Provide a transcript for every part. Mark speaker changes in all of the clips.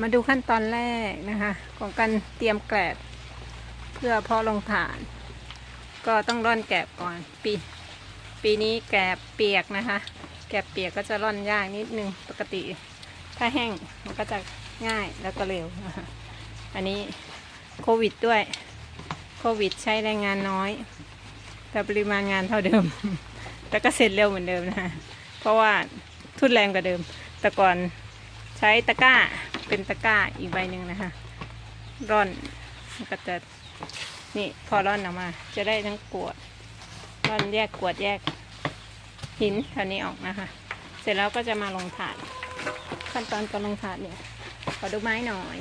Speaker 1: มาดูขั้นตอนแรกนะคะ ของการเตรียมแกลบเพื่อเพาะลงฐาน ก็ต้องร่อนแกลบก่อน ปี ปีนี้แกลบเปียกนะคะ แกลบเปียกก็จะร่อนยากนิดนึงปกติ ถ้าแห้งมันก็จะง่ายแล้วก็เร็ว อันนี้โควิดด้วย โควิดใช้แรงงานน้อย แต่ปริมาณงานเท่าเดิม แต่ก็เสร็จเร็วเหมือนเดิมนะคะเพราะว่าทุนแรงกว่าเดิม แต่ก่อน ช้ตะกร้าเป็นตะกร้าอีกใบหนึ่งนะคะ ร่อนก็จะนี่พอร่อนออกมา จะได้ทั้งกวด ร่อนแยกกวดแยกหินแถวนี้ออกนะคะ เสร็จแล้วก็จะมาลงถาด ขั้นตอนการลงถาดเนี่ยขอดูไม้หน่อย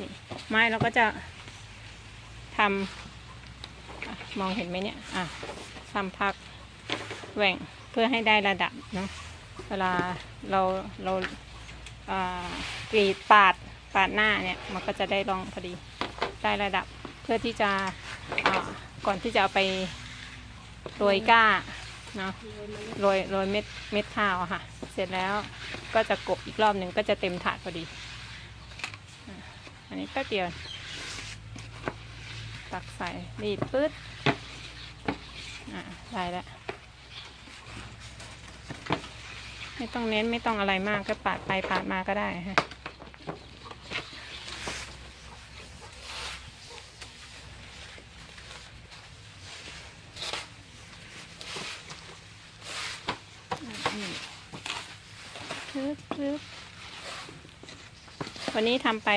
Speaker 1: นี่ไม้เราก็จะทำมองเห็นไหมเนี่ยอะทำพักแหว่งเพื่อให้ได้ระดับเนาะ เวลาเราเรากรีดปาดปาดหน้าเนี่ยมันก็จะได้รองพอดีได้ระดับ เพื่อที่จะก่อนที่จะเอาไปโรยก้าเนาะโรยโรยเม็ดเม็ดข้าวค่ะ เสร็จแล้วก็จะกบอีกรอบหนึ่งก็จะเต็มถาดพอดี อันนี้แป๊บเดียว ตักใส่รีดปื๊ดอะได้แล้ว ไม่ต้องเน้นไม่ต้องอะไรมากก็ปาดไปปาดมาก็ได้ฮะนี่ปึ๊บปึ๊บวันนี้ทำไป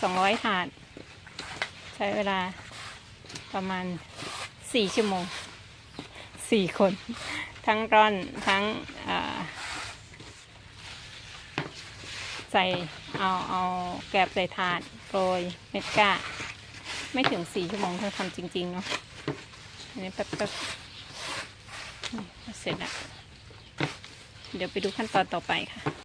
Speaker 1: สองร้อยถาด ใช้เวลาประมาณสี่ชั่วโมงสี่คน ทั้งร่อนทั้งอ่า ใส่เอาเอาแกบใส่ถาดโรยเม็ดก้า ไม่ถึงสี่ชั่วโมงถ้าทำจริง ๆ เนาะอันนี้แป๊บๆเสร็จแล้วเดี๋ยวไปดูขั้นตอนต่อไปค่ะ